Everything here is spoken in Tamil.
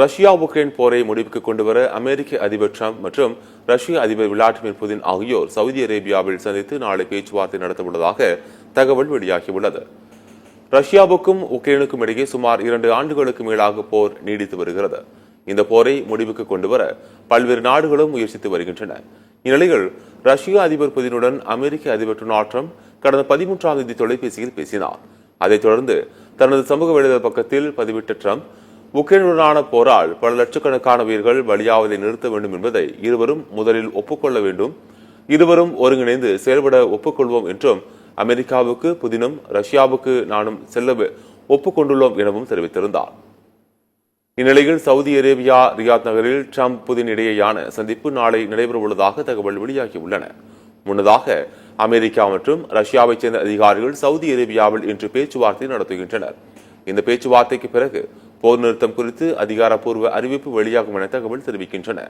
ரஷ்யா உக்ரைன் போரை முடிவுக்கு கொண்டுவர அமெரிக்க அதிபர் ட்ரம்ப் மற்றும் ரஷ்ய அதிபர் விளாடிமிர் புதின் ஆகியோர் சவுதி அரேபியாவில் சந்தித்து நாளை பேச்சுவார்த்தை நடத்தவுள்ளதாக தகவல் வெளியாகியுள்ளது. ரஷ்யாவுக்கும் உக்ரைனுக்கும் இடையே சுமார் இரண்டு ஆண்டுகளுக்கு மேலாக போர் நீடித்து வருகிறது. இந்த போரை முடிவுக்கு கொண்டுவர பல்வேறு நாடுகளும் முயற்சித்து வருகின்றன. இந்நிலையில் ரஷ்ய அதிபர் புதினுடன் அமெரிக்க அதிபர் டொனால்ட் ட்ரம்ப் கடந்த பதிமூன்றாம் தேதி தொலைபேசியில் பேசினார். அதைத் தொடர்ந்து தனது சமூக வலைதள பக்கத்தில் பதிவிட்ட ட்ரம்ப் உக்ரைனுடனான போரால் பல லட்சக்கணக்கான உயிர்கள் பலியாவதை நிறுத்த வேண்டும் என்பதை இருவரும் முதலில் ஒப்புக்கொள்ள வேண்டும். இருவரும் ஒருங்கிணைந்து செயல்பட ஒப்புக்கொள்வோம் என்றும் அமெரிக்காவுக்கு புதினும் ரஷ்யாவுக்கு நானும் செல்ல ஒப்புக்கொண்டுள்ளோம் எனவும் தெரிவித்திருந்தார். இந்நிலையில் சவுதி அரேபியா ரியாத் நகரில் ட்ரம்ப் புதின் இடையேயான சந்திப்பு நாளை நடைபெறவுள்ளதாக தகவல் வெளியாகியுள்ளன. முன்னதாக அமெரிக்கா மற்றும் ரஷ்யாவைச் சேர்ந்த அதிகாரிகள் சவுதி அரேபியாவில் இன்று பேச்சுவார்த்தை நடத்துகின்றனர். இந்த பேச்சுவார்த்தைக்கு பிறகு போர் நிறுத்தம் குறித்து அதிகாரப்பூர்வ அறிவிப்பு வெளியாகும் என தகவல் தெரிவிக்கின்றன.